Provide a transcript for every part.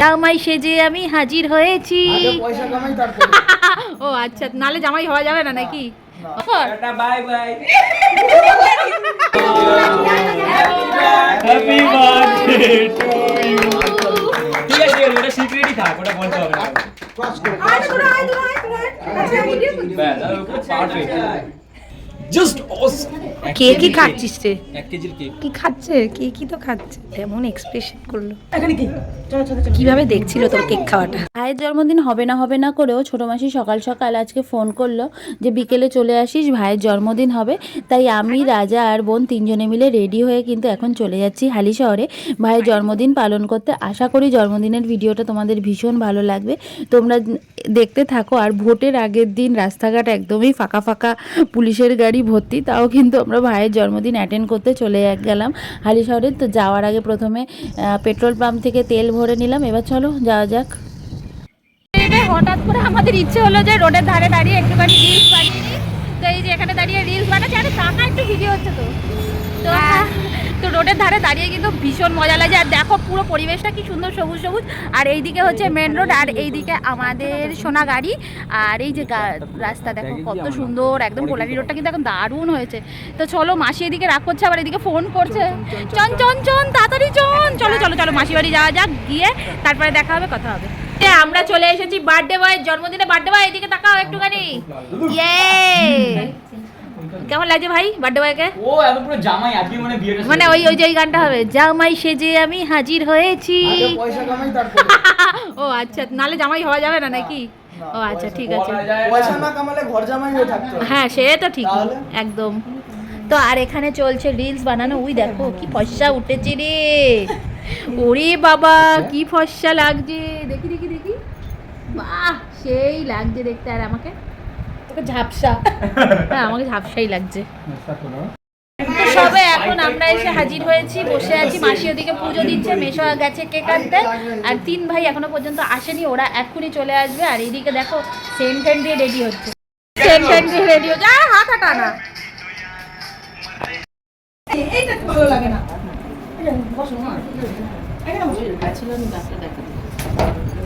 জামাই সেজে আমি হাজির হয়েছি। ও আচ্ছা নালে জামাই হওয়া যাবে না নাকি? Tata bye bye. Happy birthday to you সিক্রেটই থাক ওটা বলতে হবে না ক্রস করে ব্যাস পারফেক্ট জাস্ট অসম কে কি খাচ্ছিস রে? এক কেজির কেক কি খাচ্ছে? কে কি তো খাচ্ছে? এমন এক্সপ্রেশন করল। কীভাবে দেখছিল তোর কেক খাওয়াটা? ভাইয়ের জন্মদিন হবে না হবে না করেও ছোটো মাসি সকাল সকাল আজকে ফোন করল যে বিকেলে চলে আসিস ভাইয়ের জন্মদিন হবে। তাই আমি রাজা আর বোন তিনজনে মিলে রেডি হয়ে কিন্তু এখন চলে যাচ্ছি হালি শহরে। ভাইয়ের জন্মদিন পালন করতে আশা করি জন্মদিনের ভিডিওটা তোমাদের ভীষণ ভালো লাগবে। তোমরা দেখতে থাকো আর ভোটের আগের দিন রাস্তাঘাট একদমই ফাঁকা ফাঁকা পুলিশের গাড়ি ভর্তি তাও কিন্তু আমরা ভাইয়ের জন্মদিন অ্যাটেন্ড করতে চলে গেলাম হালিশহরে। তো যাওয়ার আগে প্রথমে পেট্রোল পাম্প থেকে তেল ভরে নিলাম এবার চলো যাওয়া যাক। হঠাৎ করে আমাদের ইচ্ছে হলো যে রোডের ধারে দাঁড়িয়ে একটুখানি রিলস বানিয়ে নিই। তো এই যে এখানে দাঁড়িয়ে রিলস বানাচ্ছে আরে টাকা একটু ভিডিও হচ্ছে তো। তো তো রোডের ধারে দাঁড়িয়ে কিন্তু ভীষণ মজা লাগে। আর দেখো পুরো পরিবেশটা কি সুন্দর সবুজ সবুজ। আর এইদিকে হচ্ছে মেন রোড আর এইদিকে আমাদের সোনা গাড়ি। আর এই যে রাস্তা দেখো কত সুন্দর একদম পোলারি রোডটা কিন্তু এখন দারুণ হয়েছে। তো চলো মাসি এদিকে রাগ করছে আবার এদিকে ফোন করছে। চন চন চন তাড়াতাড়ি চন চলো চলো চলো মাসি বাড়ি যাওয়া যাক গিয়ে তারপরে দেখা হবে কথা হবে। আমরা চলে এসেছি বার্থডে বয় জন্মদিনে বার্থডে বয় এদিকে তাকাও একটুখানি। ইয়ে কেমন লাগছে ভাই বার্থডে বয়কে ও এত পুরো জামাই আজকে মানে বিয়েটা মানে ওই ওই যে গানটা হবে জামাই সেজে আমি হাজির হয়েছি। পয়সা কামাই তারপর ও আচ্ছা নালে জামাই হওয়া যাবে না নাকি? ও আচ্ছা ঠিক আছে। পয়সা না কামালে ঘর জামাই হয়ে থাকতে। হ্যাঁ সে তো ঠিক একদম। তো আর এখানে চলছে রিলস বানানো। উই দেখো কি ফর্সা উঠেছে রে। ওরে বাবা কি ফর্সা লাগছে। দেখি দেখি দেখি। বাহ সেই লাগছে দেখতে আর আমাকে। ঝাপসা। হ্যাঁ আমাকে ঝাপসাই লাগছে। সবে এখন আমরা এসে হাজির হয়েছি বসে আছি মাসি ওদিকে পুজো দিচ্ছে মেশো গেছে কেক আনতে। আর তিন ভাই এখনও পর্যন্ত আসেনি ওরা এক্ষুনি চলে আসবে। আর এইদিকে দেখো সেন্ট টেন্ট দিয়ে রেডি হচ্ছে। সেন্ট টেন্ট দিয়ে রেডি হচ্ছে। আর হাত হাঁটা না। তাকাও টাকা তোরা তাকাচ্ছিস না।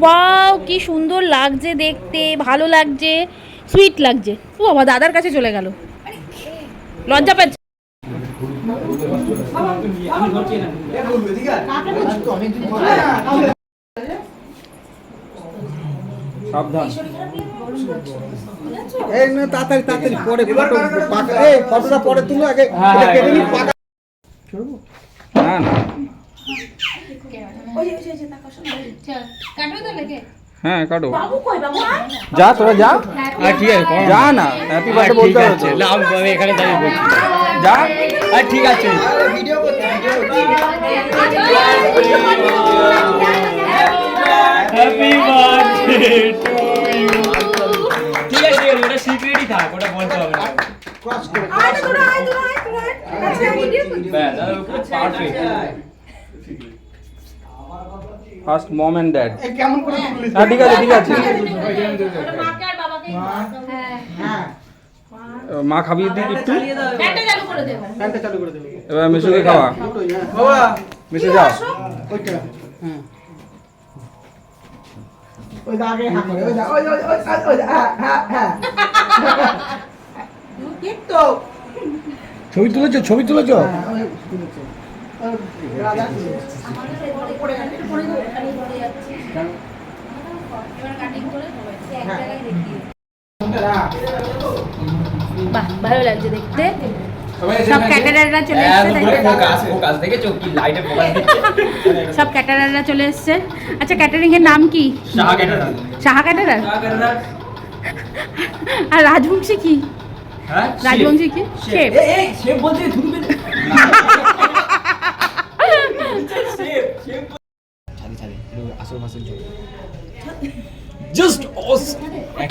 ওয়াও কি সুন্দর লাগছে দেখতে ভালো লাগছে সুইট লাগছে। ও বাবা দাদার কাছে চলে গেল। লজ্জা পাচ্ছে এই না তাড়াতাড়ি তাড়াতাড়ি পরে পাকা এই ফটোটা পরে তুলো আগে। হ্যাঁ, এটা হ্যাঁ, কেটে নিই, হ্যাঁ। পাকা না না। হ্যাঁ কাটো। যা তোরা যা। আর ঠিক আছে যা না হ্যাপি বার্থডে বলতে তো। না আমি এখানে দাঁড়িয়ে বলছি। যা। আর ঠিক আছে। ভিডিও করতে হ্যাপি বার্থডে টু ইউ ঠিক আছে ওটা সিক্রেটই থাক ওটা বলতে হবে না। ক্রস করে ব্যাস perfect first mom and dad কেমন করে তুললি হ্যাঁ ঠিক আছে ঠিক আছে। মাকে আর বাবাকে হ্যাঁ। মা দিই একটু? এবার। মিশুকে খাওয়া দুটোই হ্যাঁ বাবা। মিশে যাও। ওইটা। হ্যাঁ। ওই দা হ্যাঁ হ্যাঁ হ্যাঁ হ্যাঁ। হ্যাঁ, হ্যাঁ বাহ ভালো লাগছে দেখতে। সব ক্যাটারাররা চলে হ্যাঁ, এসছে দিচ্ছে? সব ক্যাটারাররা চলে এসছে। আচ্ছা ক্যাটারিং এর নাম কি? সাহা ক্যাটারার। আর রাজবংশী কি? হ্যাঁ? রাজবংশী কি? শেফ। শেফ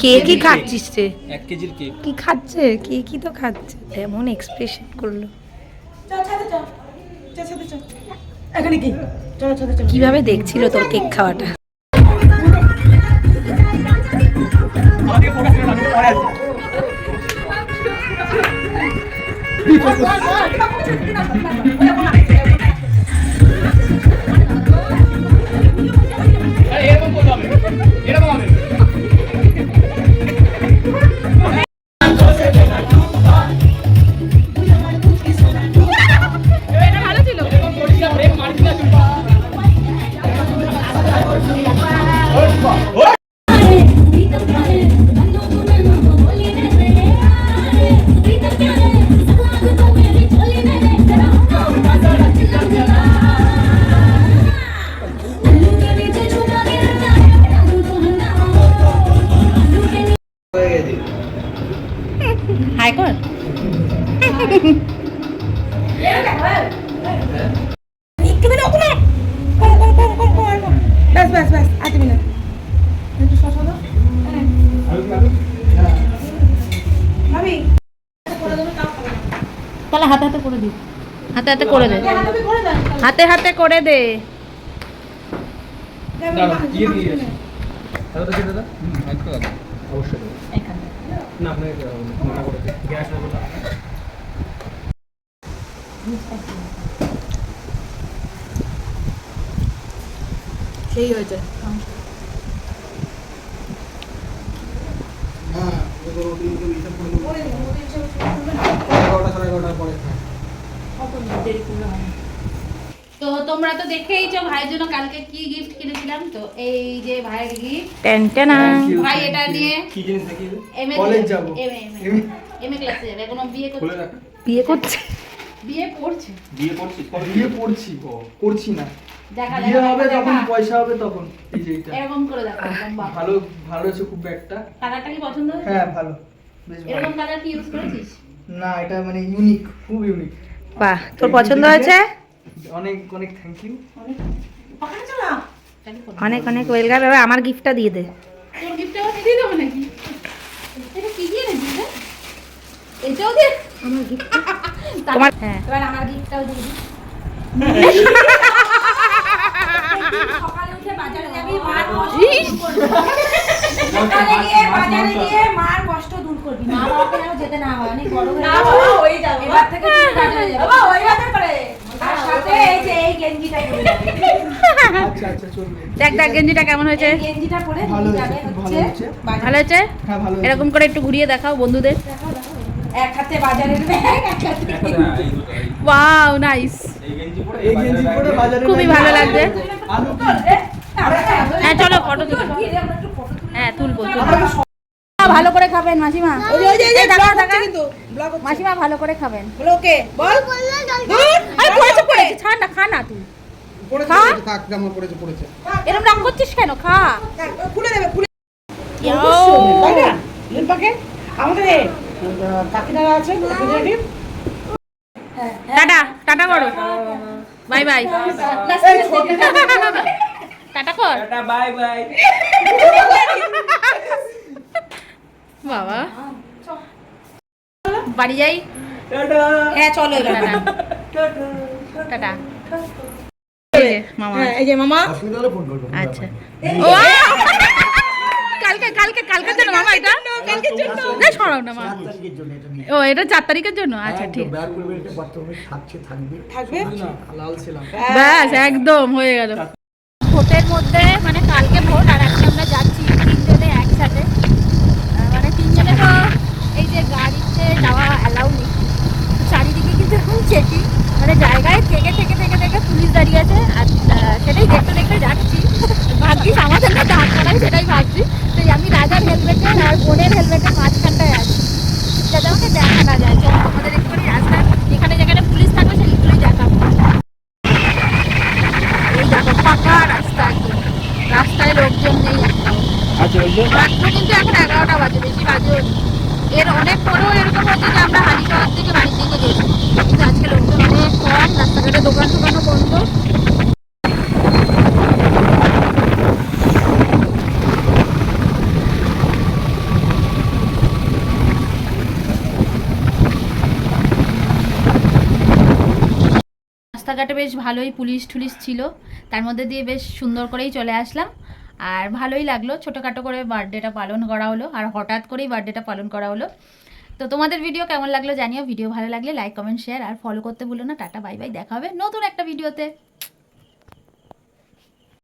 কে কি খাচ্ছিস রে এক কেজির কেক কি খাচ্ছে? কে কি তো খাচ্ছে? এমন এক্সপ্রেশন করল। চল ছাদে চল চল ছাদে চল এখানে কি? চলো ছাদে চল কীভাবে দেখছিল তোর কেক খাওয়াটা? হাই কর। একটুখানি ওখানে কম কম কম কম কম ব্যাস ব্যাস ব্যাস মিনিট। তাহলে হাতে হাতে করে দিই হাতে হাতে করে দে। হাতে হাতে করে দে। দাঁড়াও, দিয়ে দেবো। তো তোমরা তো দেখেইছো ভাইয়ের জন্য কালকে কি গিফট কিনেছিলাম? তো এই যে ভাইয়ের গিফট টেন টেন ভাই এটা নিয়ে কি জিনিস দেখিয়ে? এমএ College যাব। এমএ এমএ ক্লাসে যাবে এখনও বিয়ে করছে। বিয়ে করছে? বিয়ে করছে বিয়ে? বিয়ে করছি করছি না। দেখা বিয়ে হবে যখন পয়সা হবে তখন। এই যে এটা। এরকম করে দেখো ভালো ভালো হয়েছে খুব একটা। কালারটা কি পছন্দ হয়েছে? হ্যাঁ ভালো। এরকম কালার কি ইউজ করেছিস? না এটা মানে ইউনিক খুব ইউনিক বাহ তোর পছন্দ হয়েছে? অনেক অনেক থ্যাংক ইউ অনেক। অনেক ওয়েলকাম এবার আমার গিফটটা দিয়ে দে। তোর গিফট আবার দিয়ে দেবো নাকি? এটা কি দিয়ে এনেছিস রে? এটাও দিয়ে তোমার হ্যাঁ। এবার আমার গিফটটাও দিয়ে দিই সকালে উঠে বাজারে যাবি মার কষ্ট সকালে গিয়ে বাজারে গিয়ে মার কষ্ট করবি? মা বাবাকে যেন যেতে না হয়? অনেক বড় হয়ে না গেছে। বাবা হয়ে যাবে। এবার থেকে তুই বাজারে যাবি। বাবা হয়ে পারে। আর সাথে এই যে এই গেঞ্জিটা পরে আচ্ছা আচ্ছা চলবে। দেখ দেখ গেঞ্জিটা কেমন হয়েছে? গেঞ্জিটা পরে ভালো হয়েছে, ভালো হ্যাঁ ভালো এরকম করে একটু ঘুরিয়ে দেখাও বন্ধুদের। এক হাতে বাজারের ব্যাগ এক হাতে ওয়াও নাইস। এই গেঞ্জি পরে এই গেঞ্জি পরে বাজারে খুবই ভালো লাগছে হ্যাঁ চলো ফটো তুলো। হ্যাঁ তুলবো তুলবো। ভালো করে খাবেন মাসিমা। ওই ওই এই দেখা। হচ্ছে কিন্তু ব্লগ হচ্ছে। মাসিমা ভালো করে খাবেন। বলো ওকে বল। আরে পড়েছে পড়েছে ছাড় না খা না তুই। পড়েছে খা। থাক জামা পড়েছে পড়েছে। এরকম রাগ করছিস কেন? খা। খুলে দেবে খুলে ইয়ো। তাই না? লিম্পাকে আমাদের কাকিনারা আছে representative। টাটা টাটা করো। Bye bye. টাটা কর। Tata bye bye. বাবা। বাড়ি যাই? হ্যাঁ চলো টাটা। মামা। হ্যাঁ, এই যে মামা। আচ্ছা। ও কালকে কালকে কালকের জন্য মামা এটা? কালকের জন্য না সরাও না মা। তারিখের জন্য এটা নিয়ে। ও এটা চার তারিখের জন্য? আচ্ছা ঠিক। ছিলাম। ব্যাস একদম হয়ে গেল। ভোটের মধ্যে মানে কালকে ভোট আর আজকে আমরা যাচ্ছি তিনজনে একসাথে আহ, মানে তিনজনে তো এই যে গাড়িতে যাওয়া অ্যালাউ নেই তো চারিদিকে চেকিং মানে জায়গায় থেকে থেকে থেকে থেকে পুলিশ দাঁড়িয়ে আছে। আর সেটাই দেখতে দেখতে যাচ্ছি। ভাবছিস আমাদের না দাঁড় করাই সেটাই ভাবছি। তো আমি রাজার হেলমেটে আর বোনের হেলমেটের মাঝখানটায় আছি। যাতে আমাকে দেখা না যায়। চলো তোমাদের একটু রাস্তা যেখানে যেখানে পুলিশ থাকবে সেগুলোই দেখাবো। এই দেখো ফাঁকা রাস্তা একদম। রাস্তায় লোকজন নেই একটাও। আচ্ছা কিন্তু এখন এগারোটা বাজে বেশি বাজে এর অনেক পরেও এরকম হচ্ছে যে আমরা হাঁড়ি শহর থেকে বাড়ির দিকে গেছি কিন্তু আজকে লোকজন অনেক কম, রাস্তাঘাটে দোকান টোকানও বন্ধ। রাস্তাঘাটে বেশ ভালোই পুলিশ টুলিশ ছিল। তার মধ্যে দিয়ে বেশ সুন্দর করেই চলে আসলাম। আর ভালোই লাগল। ছোটোখাটো করে বার্থডেটা পালন করা হলো আর হঠাৎ করেই বার্থডেটা পালন করা হলো। তো তোমাদের ভিডিও কেমন লাগল জানিও। ভিডিও ভালো লাগলে লাইক কমেন্ট শেয়ার আর ফলো করতে ভুলো না। টাটা বাই বাই দেখা হবে নতুন একটা ভিডিওতে